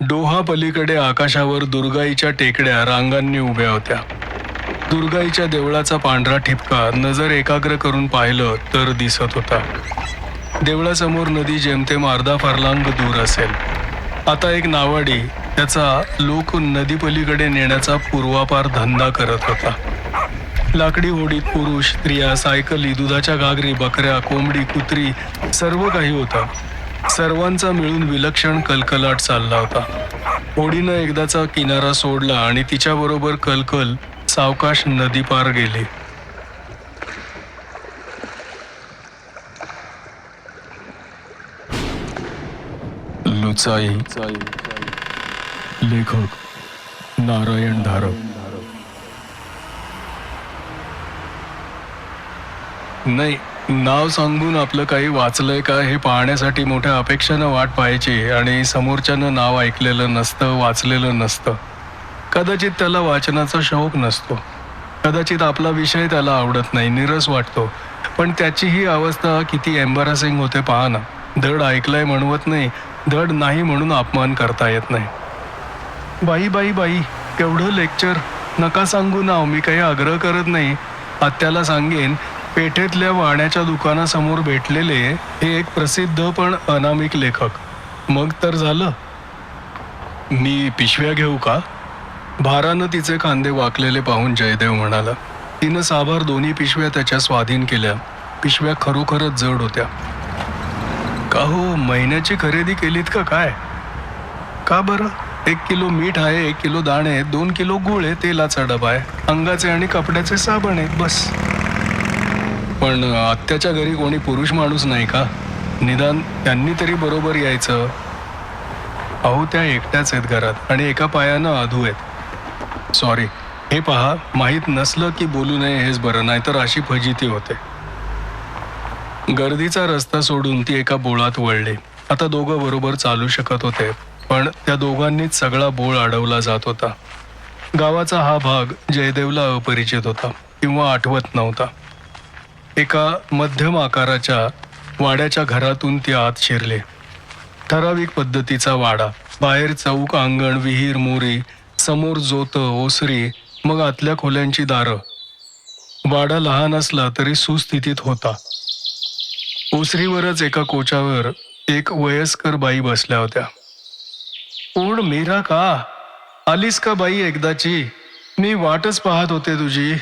Doha पलीकडे आकाशावर दुर्गाईच्या टेकड्या रांगांनी उभ्या होत्या. दुर्गाईच्या देवळाचा पांढरा ठिपका नजर एकाग्र करून पाहिलं तर दिसत होता. देवळासमोर नदी जेमतेम अर्धा फारलांग दूर असेल. आता एक नावाडी त्याचा लोक नदीपलीकडे नेण्याचा पूर्वापार धंदा करत होता. लाकडी होडीत पुरुष स्त्रिया सायकली दुधाच्या घागरी बकऱ्या कोंबडी कुत्री सर्व काही होतं. सर्वांचा मिळून विलक्षण कलकलाट चालला होता. होडीनं एकदाचा किनारा सोडला आणि तिच्याबरोबर कलकल सावकाश नदी पार गेले. लुचाई. लेखक नारायण धारक. नाही नाव सांगून आपलं काही वाचलंय का हे पाहण्यासाठी मोठ्या अपेक्षेनं वाट पाहायची आणि समोरच्यानं नाव ऐकलेलं नसतं वाचलेलं नसतं. कदाचित त्याला वाचनाचा शौक नसतो. कदाचित आपला विषय त्याला आवडत नाही निरस वाटतो. पण त्याची ही अवस्था किती एम्बॅरसिंग होते पहा ना. धड ऐकलंय म्हणवत नाही धड नाही म्हणून अपमान करता येत नाही. बाई बाई बाई एवढं लेक्चर नका सांगू नाव मी काही आग्रह करत नाही. आत्याला सांगेन पेठेतल्या वाण्याच्या दुकानासमोर भेटलेले हे एक प्रसिद्ध पण अनामिक लेखक. मग तर झालं. मी पिशव्या घेऊ का? भारानं तिचे कांदे वाकलेले पाहून जयदेव म्हणाला तिनं साभार दोन्ही पिशव्या त्याच्या स्वाधीन केल्या. पिशव्या खरोखरच जड होत्या. का हो? महिन्याची खरेदी केलीत का काय? का बरं? एक किलो मीठ आहे एक किलो दाणे आहेत दोन किलो गुळ आहे तेलाचा डबा आहे अंगाचे आणि कपड्याचे साबण आहेत बस. पण आत्याच्या घरी कोणी पुरुष माणूस नाही का? निदान त्यांनी तरी बरोबर यायचं. अहो त्या एकट्याच आहेत घरात आणि एका पायानं अधू आहेत. सॉरी हे पहा माहीत नसलं की बोलू नये हेच बरं नाहीतर अशी फजिती होते. गर्दीचा रस्ता सोडून ती एका बोळात वळली. आता दोघं बरोबर चालू शकत होते पण त्या दोघांनीच सगळा बोळ अडवला जात होता. गावाचा हा भाग जयदेवला अपरिचित होता किंवा आठवत नव्हता. एका मध्यम आकाराच्या वाड्याच्या घरातून ते आत शिरले. ठराविक पद्धतीचा वाडा. बाहेर चौक अंगण विहीर मोरी समोर जोत ओसरी मग आतल्या खोल्यांची दारं. वाडा लहान असला तरी सुस्थितीत होता. ओसरीवरच एका कोचावर एक वयस्कर बाई बसल्या होत्या. कोण मीरा का? आलीस का बाई एकदाची? मी वाटच पाहत होते तुझी.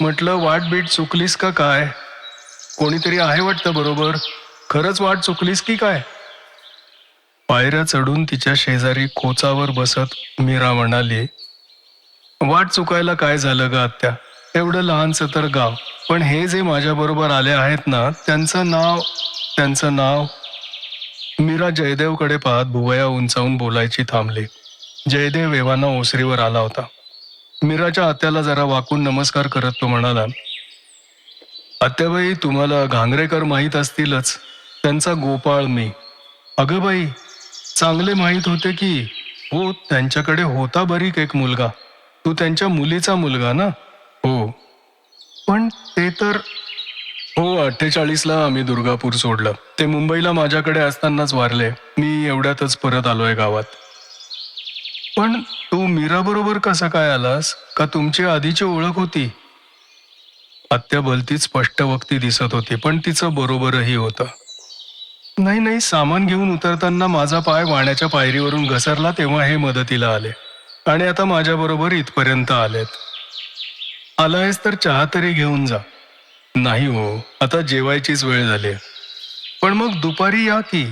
म्हटलं वाट बीट चुकलीस का काय? कोणीतरी आहे वाटतं बरोबर? खरंच वाट चुकलीस की काय? पायऱ्या चढून तिच्या शेजारी कोचावर बसत मीरा म्हणाली वाट चुकायला काय झालं ग आत्या? एवढं लहानसं तर गाव. पण हे जे माझ्याबरोबर आले आहेत ना त्यांचं नाव त्यांचं नाव. मीरा जयदेवकडे पाहत भुवया उंचावून बोलायची थांबली. जयदेव एव्हाना ओसरीवर आला होता. मीराच्या आत्याला जरा वाकून नमस्कार करत तो म्हणाला आत्याबाई तुम्हाला घांगरेकर माहीत असतीलच. त्यांचा गोपाळ मी. अगं बाई चांगले माहीत होते की हो त्यांच्याकडे होता बरीक एक मुलगा. तू त्यांच्या मुलीचा मुलगा ना? हो. पण ते तर हो अठ्ठेचाळीसला आम्ही दुर्गापूर सोडलं. ते मुंबईला माझ्याकडे असतानाच वारले. मी एवढ्यातच परत आलोय गावात. पण तू मीराबरोबर कसं काय आलास? का तुमची आधीची ओळख होती? आत्या स्पष्ट वक्ती दिसत होती पण तिचं बरोबरही होतं. नाही नाही सामान घेऊन उतरताना माझा पाय वाण्याच्या पायरीवरून घसरला तेव्हा हे मदतीला आले आणि आता माझ्याबरोबर इथपर्यंत आलेत. आलायस तर चहा तरी घेऊन जा. नाही हो आता जेवायचीच वेळ झाली पण मग दुपारी या की?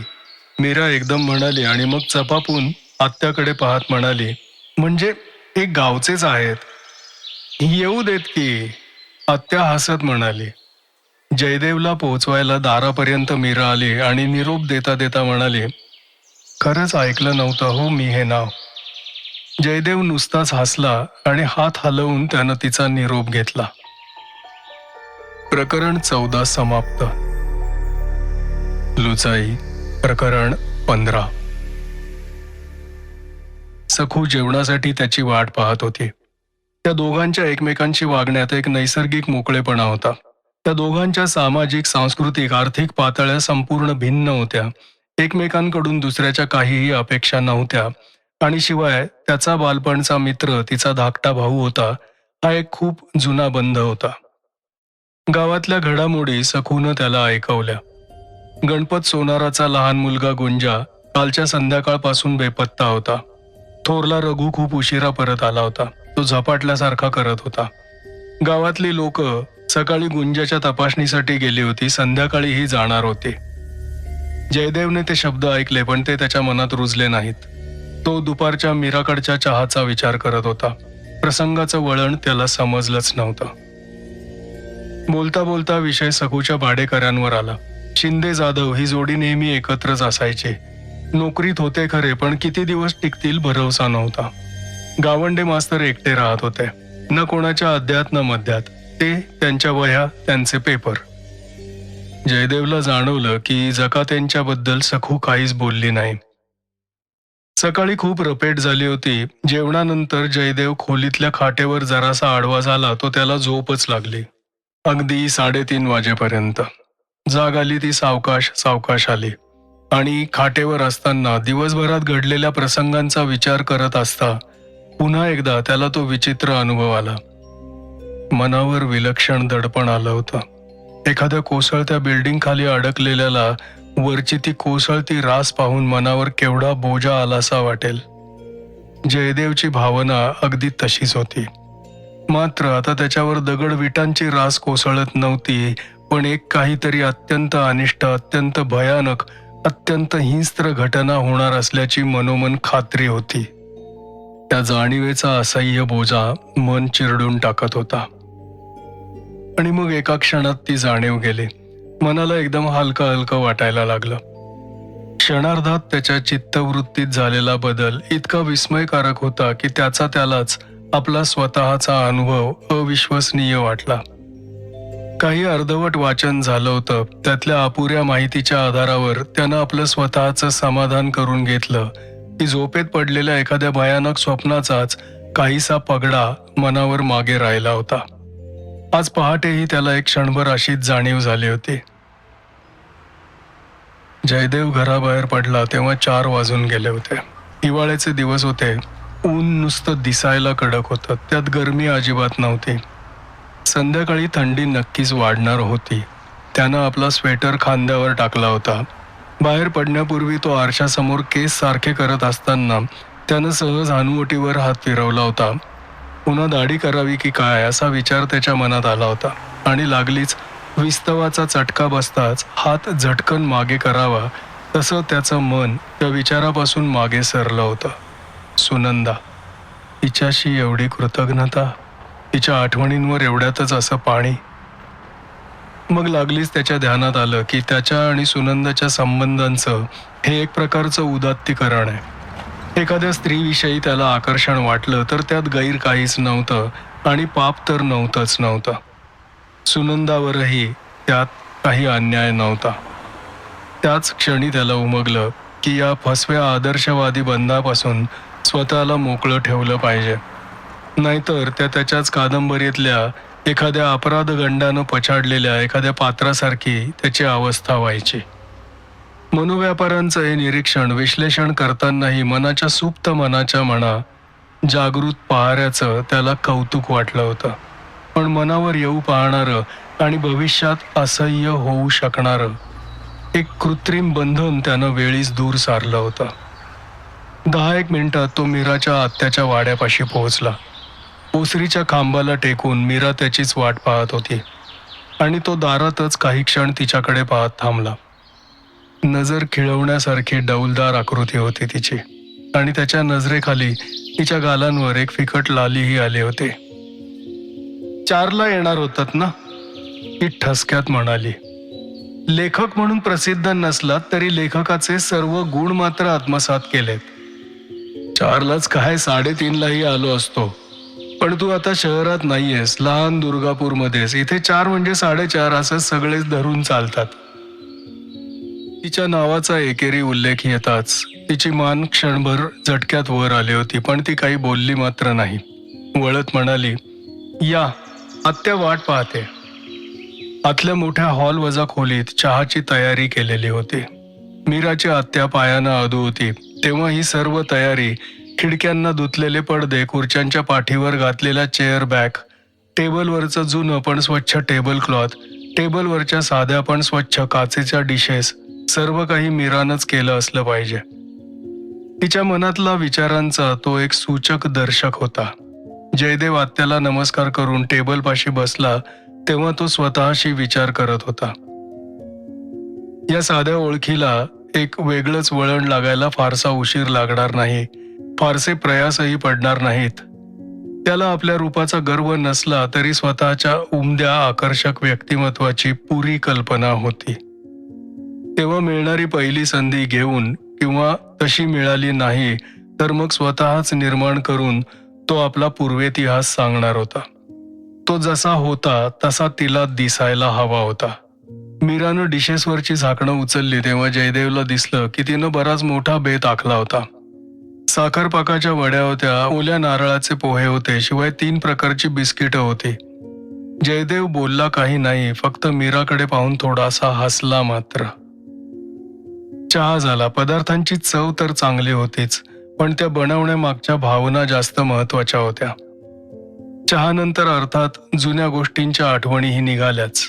मीरा एकदम म्हणाली आणि मग चपापून आत्याकडे पाहत म्हणाली म्हणजे हे गावचेच आहेत. येऊ देत की. आत्या हसत म्हणाली जयदेवला पोहोचवायला दारापर्यंत मीरा आली आणि निरोप देता देता म्हणाली खरंच ऐकलं नव्हतं हो मी हे नाव. जयदेव नुसताच हसला आणि हात हलवून त्यानं तिचा निरोप घेतला. प्रकरण चौदा समाप्त. लुचाई प्रकरण पंधरा. सखू जेवणासाठी त्याची वाट पाहत होती. त्या दोघांच्या एकमेकांशी वागण्यात एक नैसर्गिक मोकळेपणा होता. त्या दोघांच्या सामाजिक सांस्कृतिक आर्थिक पातळ्या संपूर्ण भिन्न होत्या. एकमेकांकडून दुसऱ्याच्या काहीही अपेक्षा नव्हत्या. आणि शिवाय त्याचा बालपणचा मित्र तिचा धाकटा भाऊ होता हा एक खूप जुना बंध होता. गावातल्या घडामोडी सखून त्याला ऐकवल्या. गणपत सोनाराचा लहान मुलगा गुंजा कालच्या संध्याकाळपासून बेपत्ता होता. थोरला रघु खूप उशिरा परत आला होता. तो झपाटल्यासारखा करत होता. गावातली लोक सकाळी गुंजाच्या तपासणीसाठी गेली होती संध्याकाळीही जाणार होते. जयदेवने ते शब्द ऐकले पण ते त्याच्या मनात रुजले नाहीत. तो दुपारच्या मीराकडच्या चहाचा विचार करत होता. प्रसंगाचं वळण त्याला समजलंच नव्हतं. बोलता बोलता विषय सखूच्या भाडेकऱ्यांवर आला. शिंदे जाधव ही जोडी नेहमी एकत्रच असायची. नोकरीत होते खरे पण किती दिवस टिकतील भरवसा नव्हता. गावंडे मास्तर एकटे राहत होते. न कोणाच्या अध्यात न मध्यात ते त्यांच्या वह्या त्यांचे पेपर. जयदेवला जाणवलं की जकातेंच्याबद्दल सखू काहीच बोलली नाही. सकाळी खूप रपेट झाली होती. जेवणानंतर जयदेव खोलीतल्या खाटेवर जरासा आडवा झाला तो त्याला झोपच लागली. अगदी साडेतीन वाजेपर्यंत. जाग आली ती सावकाश सावकाश आली. आणि खाटेवर असताना दिवसभरात घडलेल्या प्रसंगांचा विचार करत असता पुन्हा एकदा त्याला तो विचित्र अनुभव आला. मनावर विलक्षण दडपण आलं होतं. एखाद्या कोसळत्या बिल्डिंग खाली अडकलेल्याला वरची ती कोसळती रास पाहून मनावर केवढा बोजा आलासा वाटेल. जयदेवची भावना अगदी तशीच होती. मात्र आता त्याच्यावर दगड विटांची रास कोसळत नव्हती पण एक काहीतरी अत्यंत अनिष्ट अत्यंत भयानक अत्यंत हिंस्त्र घटना होणार असल्याची मनोमन खात्री होती. त्या जाणीवेचा असह्य बोजा मन चिरडून टाकत होता. आणि मग एका क्षणात ती जाणीव गेली. मनाला एकदम हलकं हलकं वाटायला लागलं. क्षणार्धात त्याच्या चित्तवृत्तीत झालेला बदल इतका विस्मयकारक होता की त्याचा त्यालाच आपला स्वतःचा अनुभव अविश्वसनीय वाटला. काही अर्धवट वाचन झालं होतं. त्यातल्या अपुऱ्या माहितीच्या आधारावर त्यानं आपलं स्वतःचं समाधान करून घेतलं. की झोपेत पडलेल्या एखाद्या भयानक स्वप्नाचाच काहीसा पगडा मनावर मागे राहिला होता. आज पहाटेही त्याला एक क्षणभर अशीच जाणीव झाली होती. जयदेव घराबाहेर पडला तेव्हा चार वाजून गेले होते. हिवाळ्याचे दिवस होते. ऊन नुसतं दिसायला कडक होतं. त्यात गरमी अजिबात नव्हती. संध्याकाळी थंडी नक्कीच वाढणार होती. त्यानं आपला स्वेटर खांद्यावर टाकला होता. बाहेर पडण्यापूर्वी तो आरशासमोर केस सारखे करत असताना त्यानं सहज हानुवटीवर हात फिरवला होता. पुन्हा दाढी करावी की काय असा विचार त्याच्या मनात आला होता. आणि लागलीच विस्तवाचा चटका बसताच हात झटकन मागे करावा तसं त्याचं मन त्या विचारापासून मागे सरलं होतं. सुनंदा तिच्याशी एवढी कृतज्ञता तिच्या आठवणींवर एवढ्यातच असं पाणी मग लागलीच त्याच्या ध्यानात आलं की त्याच्या आणि सुनंदाच्या संबंधांचं हे एक प्रकारचं उदात्तीकरण आहे. एखाद्या स्त्रीविषयी त्याला आकर्षण वाटलं तर त्यात गैर काहीच नव्हतं आणि पाप तर नव्हतंच नव्हतं. सुनंदावरही त्यात काही अन्याय नव्हता. त्याच क्षणी त्याला उमगलं की या फसव्या आदर्शवादी बंधापासून स्वतःला मोकळं ठेवलं पाहिजे. नाहीतर त्या त्याच्याच कादंबरीतल्या एखाद्या अपराध गंडानं पछाडलेल्या एखाद्या पात्रासारखी त्याची अवस्था व्हायची. मनोव्यापारांचं हे निरीक्षण विश्लेषण करतानाही मनाच्या सुप्त मनाच्या म्हणा जागृत पाहाऱ्याचं त्याला कौतुक वाटलं होतं. पण मनावर येऊ पाहणारं आणि भविष्यात असह्य होऊ शकणारं एक कृत्रिम बंधन त्यानं वेळीच दूर सारलं होतं. दहा एक मिनिटात तो मीराच्या आत्याच्या वाड्यापाशी पोहोचला. ओसरीच्या खांबाला टेकून मीरा त्याचीच वाट पाहत होती. आणि तो दारातच काही क्षण तिच्याकडे पाहत थांबला. नजर खिळवण्यासारखी डौलदार आकृती होती तिची. आणि त्याच्या नजरेखाली तिच्या गालांवर एक फिकट लालीही आले होते. चारला येणार होतात ना? ती ठसक्यात म्हणाली. लेखक म्हणून प्रसिद्ध नसलात तरी लेखकाचे सर्व गुण मात्र आत्मसात केलेत. चारलाच काय साडेतीनलाही आलो असतो. पण तू आता शहरात नाहीयेस लहान दुर्गापूरमध्येच इथे चार म्हणजे साडेचार असं सगळेच धरून चालतात. तिच्या नावाचा एकेरी उल्लेख येताच तिची मान क्षणभर झटक्यात वर आली होती पण ती काही बोलली मात्र नाही. वळत म्हणाली या आत्या वाट पाहते. आतल्या मोठ्या हॉल वजा खोलीत चहाची तयारी केलेली होती. मीराची आत्या पायानं अधू होती. तेव्हा ही सर्व तयारी खिडक्यांना धुतलेले पडदे खुर्च्यांच्या पाठीवर घातलेला चेअर बॅग टेबलवरचं जुनं पण स्वच्छ टेबल क्लॉथ टेबलवरच्या साध्या पण स्वच्छ काचेच्या डिशेस सर्व काही मीरानच केलं असलं पाहिजे. तिच्या मनातला विचारांचा तो एक सूचक दर्शक होता. जयदेव आत्याला नमस्कार करून टेबलपाशी बसला तेव्हा तो स्वतःशी विचार करत होता. या साध्या ओळखीला एक वेगळंच वळण लागायला फारसा उशीर लागणार नाही. फारसे प्रयासही पडणार नाहीत. त्याला आपल्या रूपाचा गर्व नसला तरी स्वतःच्या उमद्या आकर्षक व्यक्तिमत्वाची पुरी कल्पना होती. तेव्हा मिळणारी पहिली संधी घेऊन किंवा तशी मिळाली नाही तर मग स्वतःच निर्माण करून तो आपला पूर्वेतिहास सांगणार होता. तो जसा होता तसा तिला दिसायला हवा होता. मीरानं डिशेसवरची झाकणं उचलली तेव्हा जयदेवला दिसलं की तिनं बराच मोठा बेत आखला होता. साखर पाकाच्या वड्या होत्या ओल्या नारळाचे पोहे होते शिवाय तीन प्रकारची बिस्किटं होती. जयदेव बोलला काही नाही फक्त मीराकडे पाहून थोडासा हसला मात्र. चहा झाला पदार्थांची चव तर चांगली होतीच पण त्या बनवण्यामागच्या भावना जास्त महत्त्वाच्या होत्या. चहानंतर अर्थात जुन्या गोष्टींच्या आठवणीही निघाल्याच.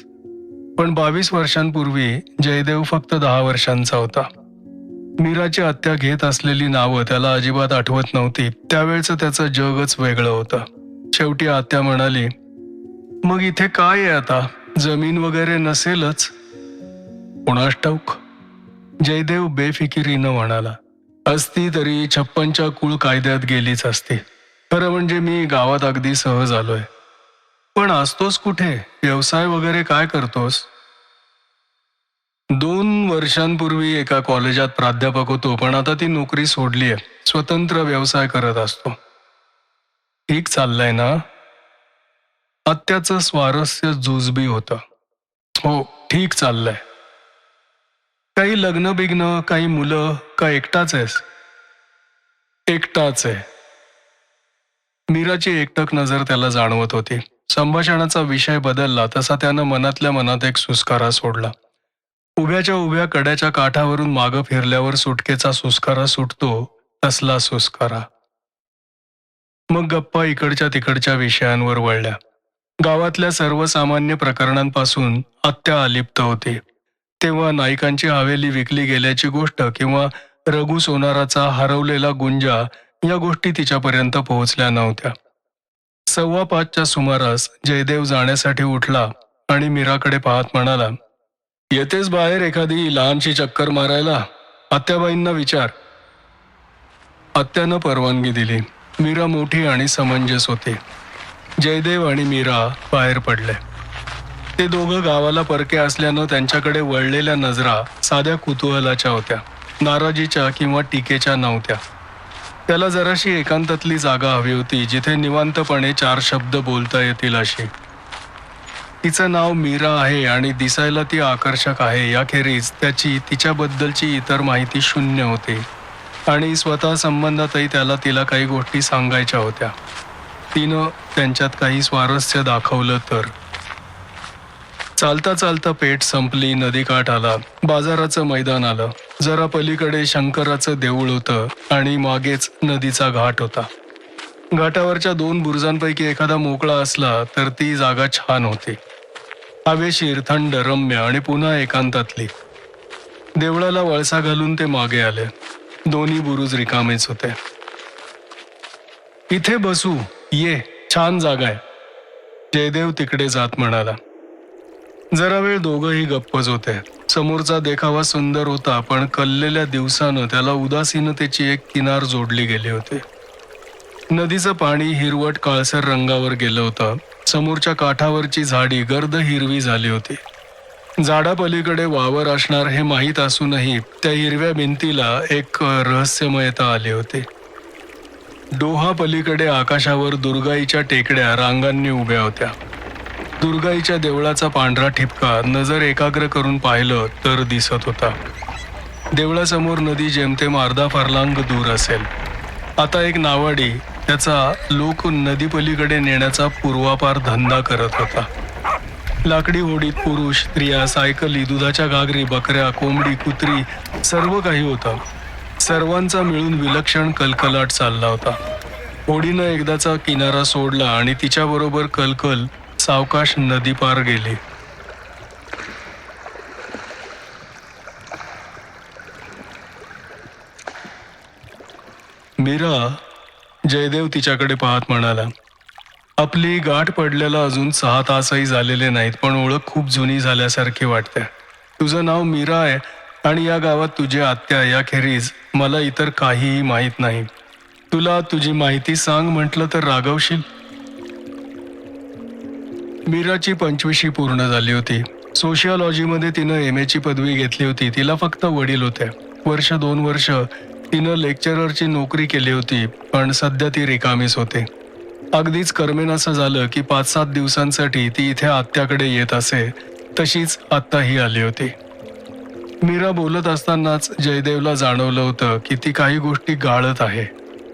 पण बावीस वर्षांपूर्वी जयदेव फक्त दहा वर्षांचा होता. मीराची हत्या घेत असलेली नावं त्याला अजिबात आठवत नव्हती. त्यावेळचं त्याचं जगच वेगळं होतं. शेवटी आत्या म्हणाली मग इथे काय आहे आता? जमीन वगैरे नसेलच. कोणास ठाऊक. जयदेव बेफिकिरीनं म्हणाला असती तरी छप्पनच्या कुळ कायद्यात गेलीच असती. खरं म्हणजे मी गावात अगदी सहज आलोय. पण असतोस कुठे? व्यवसाय वगैरे काय करतोस? दोन वर्षांपूर्वी एका कॉलेजात प्राध्यापक होतो पण आता ती नोकरी सोडली आहे. स्वतंत्र व्यवसाय करत असतो. ठीक चाललंय ना? आत्याचं स्वारस्य जुजबी होतं. हो ठीक चाललंय. काही लग्न बिग्न काही मुलं का एकटाच आहेस? एकटाच आहे. मीराची एकटक नजर त्याला जाणवत होती. संभाषणाचा विषय बदलला तसा त्यानं मनातल्या मनात एक सुस्कारा सोडला. उभ्याच्या उभ्या कड्याच्या काठावरून मागं फिरल्यावर सुटकेचा सुस्कारा सुटतो तसला सुस्कारा. मग गप्पा इकडच्या तिकडच्या विषयांवर वळल्या. गावातल्या सर्वसामान्य प्रकरणांपासून आत्या अलिप्त होते. तेव्हा नायकांची हवेली विकली गेल्याची गोष्ट किंवा रघु सोनाराचा हरवलेला गुंजा या गोष्टी तिच्यापर्यंत पोहोचल्या नव्हत्या. सव्वा पाचच्या सुमारास जयदेव जाण्यासाठी उठला आणि मीराकडे पाहत म्हणाला येतेस बाहेर एखादी लहानशी चक्कर मारायला? आत्याबाईंना विचार. आत्यानं परवानगी दिली. मीरा मोठी आणि समंजस होती. जयदेव आणि मीरा बाहेर पडले. ते दोघं गावाला परके असल्यानं त्यांच्याकडे वळलेल्या नजरा साध्या कुतूहलाच्या होत्या. नाराजीच्या किंवा टीकेच्या नव्हत्या. त्याला जराशी एकांतातली जागा हवी होती जिथे निवांतपणे चार शब्द बोलता येतील अशी. तिचं नाव मीरा आहे आणि दिसायला ती आकर्षक आहे. याखेरीज त्याची तिच्याबद्दलची इतर माहिती शून्य होती. आणि स्वतः संबंधातही त्याला तिला काही गोष्टी सांगायच्या होत्या. तिनं त्यांच्यात काही स्वारस्य दाखवलं तर. चालता चालता पेट संपली नदीकाठ आला बाजाराचं मैदान आलं. जरा पलीकडे शंकराचं देऊळ होतं आणि मागेच नदीचा घाट होता. घाटावरच्या दोन बुरुजांपैकी एखादा मोकळा असला तर ती जागा छान होती. हवेशीर थंड रम्य आणि पुन्हा एकांतातली. देवळाला वळसा घालून ते मागे आले. दोन्ही बुरुज रिकामेच होते. इथे बसू. ये. छान जागा आहे. जयदेव तिकडे जात म्हणाला. जरा वेळ दोघंही गप्पच होते. समोरचा देखावा सुंदर होता पण कललेल्या दिवसानं त्याला उदासीनतेची एक किनार जोडली गेली होती. नदीचं पाणी हिरवट काळसर रंगावर गेलं होतं. समोरच्या काठावरची झाडी गर्द हिरवी झाली होती. झाडापलीकडे वावर असणार हे माहीत असूनही त्या हिरव्या भिंतीला एक रहस्यमयता आली होती. डोहा पलीकडे आकाशावर दुर्गाईच्या टेकड्या रांगांनी उभ्या होत्या. दुर्गाईच्या देवळाचा पांढरा ठिपका नजर एकाग्र करून पाहिलं तर दिसत होता. देवळासमोर नदी जेमतेम अर्धा फारलांग दूर असेल. आता एक नावाडी त्याचा लोक नदीपलीकडे नेण्याचा पूर्वापार धंदा करत होता. लाकडी होडीत पुरुष स्त्रिया सायकली दुधाच्या गागरी बकऱ्या कोंबडी कुत्री सर्व काही होतं. सर्वांचा मिळून विलक्षण कलकलाट चालला होता. होडीनं एकदाचा किनारा सोडला आणि तिच्याबरोबर कलकल सावकाश नदी पार गेली. मीरा जयदेव तिच्याकडे पाहत म्हणाला आपली गाठ पडलेला अजून सहा तासही झालेले नाहीत पण ओळख खूप जुनी झाल्यासारखी वाटते. तुझं नाव मीरा आहे आणि या गावात तुझी आत्या याखेरीज मला इतर काहीही माहीत नाही. तुला तुझी माहिती सांग म्हटलं तर रागवशील? मीराची पंचवीशी पूर्ण झाली होती. सोशिओलॉजीमध्ये तिनं एम एची पदवी घेतली होती. तिला फक्त वडील होते. वर्ष दोन वर्ष तिनं लेक्चररची नोकरी केली होती पण सध्या ती रिकामीच होते. अगदीच करमेन असं झालं की पाच सात दिवसांसाठी ती इथे आत्याकडे येत असे तशीच आत्ताही आली होती. मीरा बोलत असतानाच जयदेवला जाणवलं होतं की ती काही गोष्टी गाळत आहे.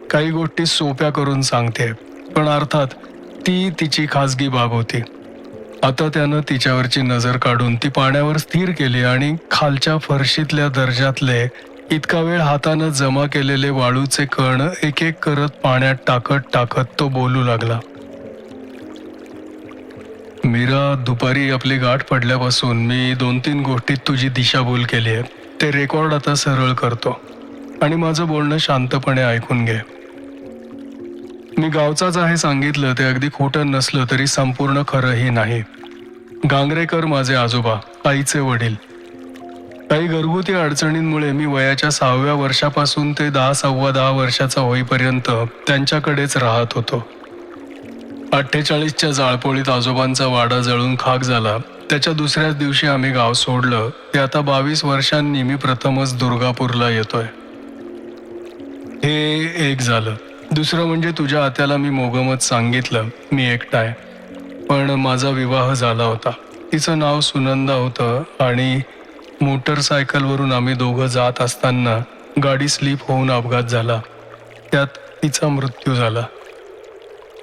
काही गोष्टी सोप्या करून सांगते पण अर्थात ती तिची खासगी बाब होती. आता त्यानं तिच्यावरची नजर काढून ती पाण्यावर स्थिर केली आणि खालच्या फरशीतल्या दर्जातले इतका वेळ हातानं जमा केलेले वाळूचे कण एक एक करत पाण्यात टाकत टाकत तो बोलू लागला. मीरा दुपारी आपली गाठ पडल्यापासून मी दोन तीन गोष्टीत तुझी दिशाभूल केली आहे. ते रेकॉर्ड आता सरळ करतो. आणि माझं बोलणं शांतपणे ऐकून घे. मी गावचाच आहे सांगितलं ते अगदी खोटं नसलं तरी संपूर्ण खरंही नाही. गांगरेकर माझे आजोबा आईचे वडील काही घरगुती अडचणींमुळे मी वयाच्या सहाव्या वर्षापासून ते दहा सव्वा दहा वर्षाचा होईपर्यंत त्यांच्याकडेच राहत होतो. अठ्ठेचाळीसच्या जाळपोळीत आजोबांचा वाडा जळून खाक झाला. त्याच्या दुसऱ्याच दिवशी आम्ही गाव सोडलं. ते आता बावीस वर्षांनी मी प्रथमच दुर्गापूरला येतोय. हे एक झालं. दुसरं म्हणजे तुझ्या आत्याला मी मोगमत सांगितलं. मी एकटाय पण माझा विवाह झाला होता. तिचं नाव सुनंदा होतं आणि मोटरसायकलवरून आम्ही दोघं जात असताना गाडी स्लिप होऊन अपघात झाला. त्यात तिचा मृत्यू झाला.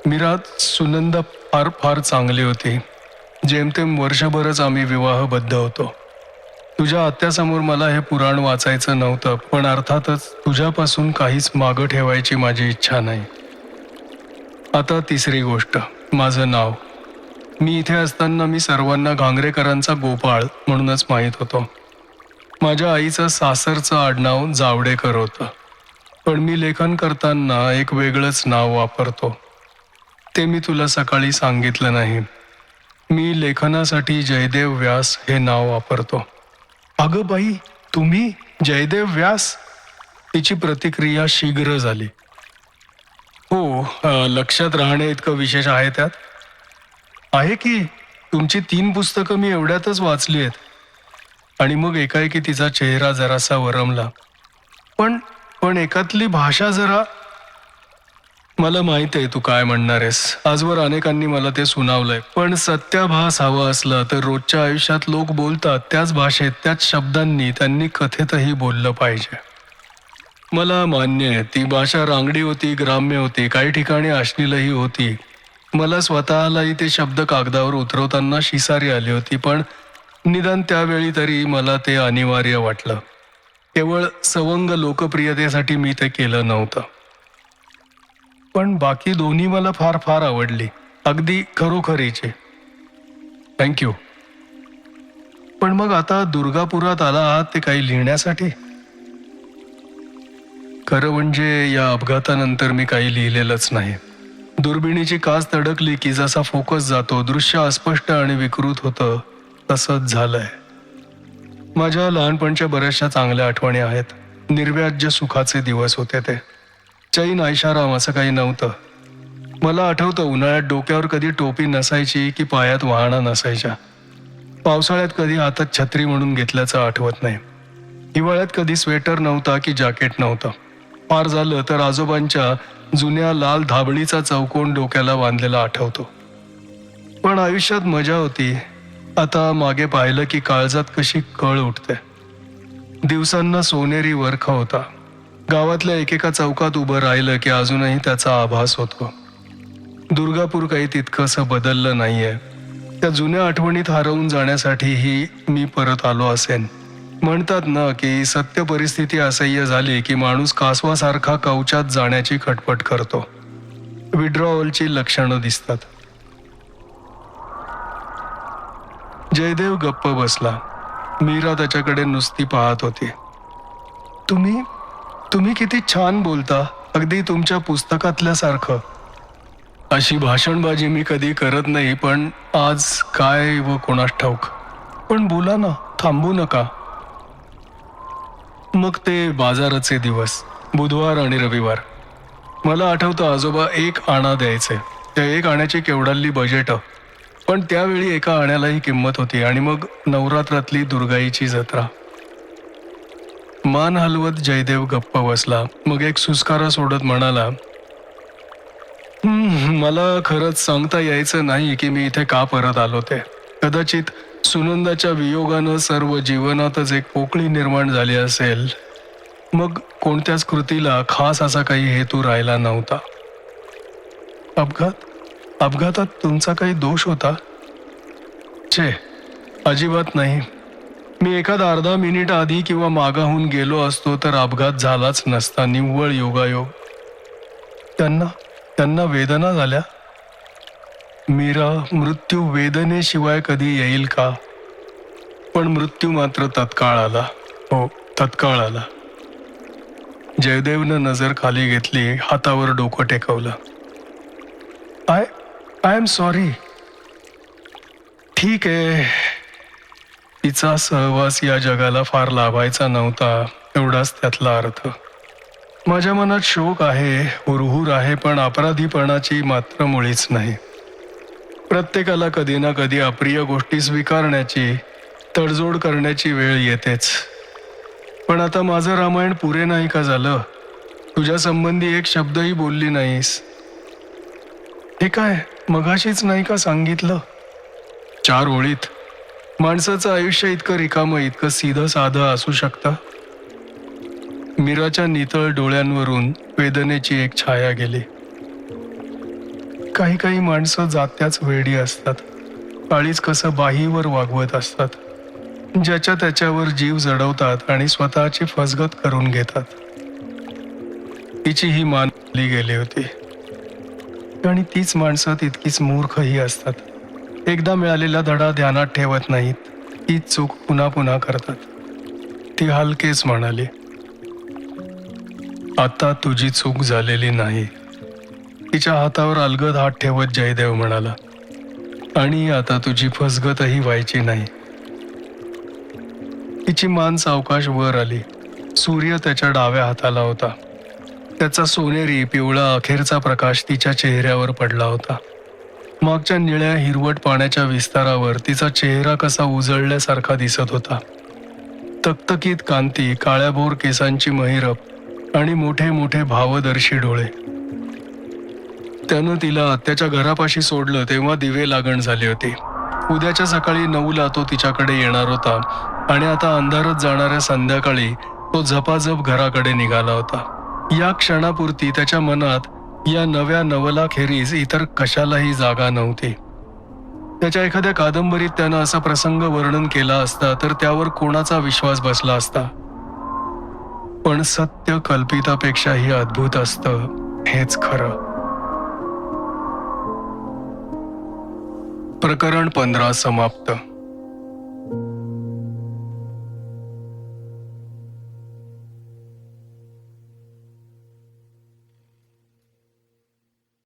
मिरात सुनंदा फार फार चांगली होती. जेमतेम वर्षभरच आम्ही विवाहबद्ध होतो. तुझ्या आत्यासमोर मला हे पुराण वाचायचं नव्हतं पण अर्थातच तुझ्यापासून काहीच मागं ठेवायची माझी इच्छा नाही. आता तिसरी गोष्ट माझं नाव. मी इथे असताना मी सर्वांना घांगरेकरांचा गोपाळ म्हणूनच माहीत होतो. माझ्या आईचं सासरचं आडनाव जावडेकर होतं. पण मी लेखन करताना एक वेगळंच नाव वापरतो. ते मी तुला सकाळी सांगितलं नाही. मी लेखनासाठी जयदेव व्यास हे नाव वापरतो. अगं बाई तुम्ही जयदेव व्यास? तिची प्रतिक्रिया शीघ्र झाली. हो लक्षात राहणे इतकं विशेष आहे त्यात? आहे की तुमची तीन पुस्तकं मी एवढ्यातच वाचली आहेत? आणि मग एकाएकी तिचा चेहरा जरासा वरमला. पण पण एकातली भाषा जरा मला माहीत आहे तू काय म्हणणार आहेस. आजवर अनेकांनी मला ते सुनावलंय. पण सत्याभास हवा असला तर रोजच्या आयुष्यात लोक बोलतात त्याच भाषेत त्याच शब्दांनी त्यांनी कथेतही बोललं पाहिजे. मला मान्य आहे ती भाषा रांगडी होती ग्राम्य होती काही ठिकाणी अश्लीलही होती. मला स्वतःलाही ते शब्द कागदावर उतरवताना शिसारी आली होती पण निदान त्यावेळी तरी मला ते अनिवार्य वाटलं. केवळ सवंग लोकप्रियतेसाठी मी ते केलं नव्हतं. पण बाकी दोन्ही मला फार फार आवडली. अगदी खरोखरीचे. थँक्यू पण मग आता दुर्गापुरात आला आहात ते काही लिहिण्यासाठी? खरं म्हणजे या अपघातानंतर मी काही लिहिलेलंच नाही. दुर्बिणीची काच तडकली की जसा फोकस जातो दृश्य अस्पष्ट आणि विकृत होतं. तसंच झालंय. माझ्या लहानपणच्या बऱ्याचशा चांगल्या आठवणी आहेत. निर्व्याज्य सुखाचे दिवस होते ते. चैन ऐशाराम असं काही नव्हतं. मला आठवतं उन्हाळ्यात डोक्यावर कधी टोपी नसायची की पायात वाहना नसायच्या. पावसाळ्यात कधी हातात छत्री म्हणून घेतल्याचं आठवत नाही. हिवाळ्यात कधी स्वेटर नव्हता की जॅकेट नव्हतं. फार झालं तर आजोबांच्या जुन्या लाल धाबळीचा चौकोन डोक्याला बांधलेला आठवतो. पण आयुष्यात मजा होती. आता मागे पाहिलं की काळजात कशी कळ उठते. दिवसांना सोनेरी वर्ख होता. गावातल्या एकेका चौकात उभं राहिलं की अजूनही त्याचा आभास होतो. दुर्गापूर काही तितकंसं बदललं नाहीये. त्या जुन्या आठवणीत हरवून जाण्यासाठीही मी परत आलो असेन. म्हणतात ना की सत्य परिस्थिती असह्य झाली की माणूस कासवासारखा कवचात जाण्याची खटपट करतो. विड्रॉवलची लक्षणं दिसतात. जयदेव गप्प बसला. मीरा त्याच्याकडे नुसती पाहत होती. तुम्ही तुम्ही किती छान बोलता अगदी तुमच्या पुस्तकातल्यासारखं. अशी भाषणबाजी मी कधी करत नाही पण आज काय व कोणास ठाऊक. पण बोला ना थांबू नका. मग ते बाजाराचे दिवस बुधवार आणि रविवार. मला आठवतं आजोबा एक आणा द्यायचे. त्या एक आण्याची केवढाली बजेट पण त्यावेळी एका आण्यालाही किंमत होती आणि मग नवरात्रातली दुर्गाईची जत्रा. मान हलवत जयदेव गप्प बसला. मग एक सुस्कारा सोडत म्हणाला मला खरंच सांगता यायचं नाही की मी इथे का परत आलो ते. कदाचित सुनंदाच्या वियोगानं सर्व जीवनातच एक पोकळी निर्माण झाली असेल. मग कोणत्याच कृतीला खास असा काही हेतू राहिला नव्हता? अपघात? अपघातात तुमचा काही दोष होता? छे अजिबात नाही. मी एखादा अर्धा मिनिट आधी किंवा मागाहून गेलो असतो तर अपघात झालाच नसता निव्वळ योगायोग. त्यांना त्यांना वेदना झाल्या? मीरा मृत्यू वेदनेशिवाय कधी येईल का? पण मृत्यू मात्र तत्काळ आला. हो तत्काळ आला. जयदेवनं नजर खाली घेतली हातावर डोकं टेकवलं. आय आय एम सॉरी ठीक आहे. तिचा सहवास या जगाला फार लाभायचा नव्हता एवढाच त्यातला अर्थ. माझ्या मनात शोक आहे हुरहुर आहे पण अपराधीपणाची मात्र मुळीच नाही. प्रत्येकाला कधी ना कधी अप्रिय गोष्टी स्वीकारण्याची तडजोड करण्याची वेळ येतेच. पण आता माझं रामायण पुरे नाही का झालं? तुझ्या संबंधी एक शब्दही बोलली नाहीस. हे काय? मगाशीच नाही का सांगितलं? चार ओळीत. माणसाचं आयुष्य इतकं रिकामं इतकं सीधं साधं असू शकतं? मीराच्या नितळ डोळ्यांवरून वेदनेची एक छाया गेली. काही काही माणसं जात्याच वेडी असतात. काळीच कसं बाहीवर वागवत असतात. ज्याच्या त्याच्यावर जीव जडवतात आणि स्वतःची फसगत करून घेतात. तिची ही मानली गेली होती. आणि तीच माणसं तितकीच मूर्खही असतात. एकदा मिळालेला धडा ध्यानात ठेवत नाहीत. तीच चूक पुन्हा पुन्हा करतात. ती हलकेच म्हणाली आता तुझी चूक झालेली नाही. तिच्या हातावर अलगद हात ठेवत जयदेव म्हणाला आणि आता तुझी फसगतही व्हायची नाही. तिची मान सावकाश वर आली. सूर्य त्याच्या डाव्या हाताला होता. त्याचा सोनेरी पिवळा अखेरचा प्रकाश तिच्या चेहऱ्यावर पडला होता. मागच्या निळ्या हिरवट पाण्याच्या विस्तारावर तिचा चेहरा कसा उजळल्यासारखा दिसत होता. तकतकीत कांती काळ्याभोर केसांची महिरप आणि मोठे मोठे भावदर्शी डोळे. त्यानं तिला त्याच्या घरापाशी सोडलं तेव्हा दिवे लागण झाले होते. उद्याच्या सकाळी नऊला तो तिच्याकडे येणार होता आणि आता अंधारच जाणाऱ्या संध्याकाळी तो झपाझप घराकडे निघाला होता. या क्षणापुरती त्याच्या मनात या नव्या नवलाखेरीज इतर कशालाही जागा नव्हती. त्याच्या एखाद्या कादंबरीत त्यानं असा प्रसंग वर्णन केला असता तर त्यावर कोणाचा विश्वास बसला असता? पण सत्य कल्पितापेक्षाही अद्भुत असतं हेच खरं. प्रकरण पंधरा समाप्त.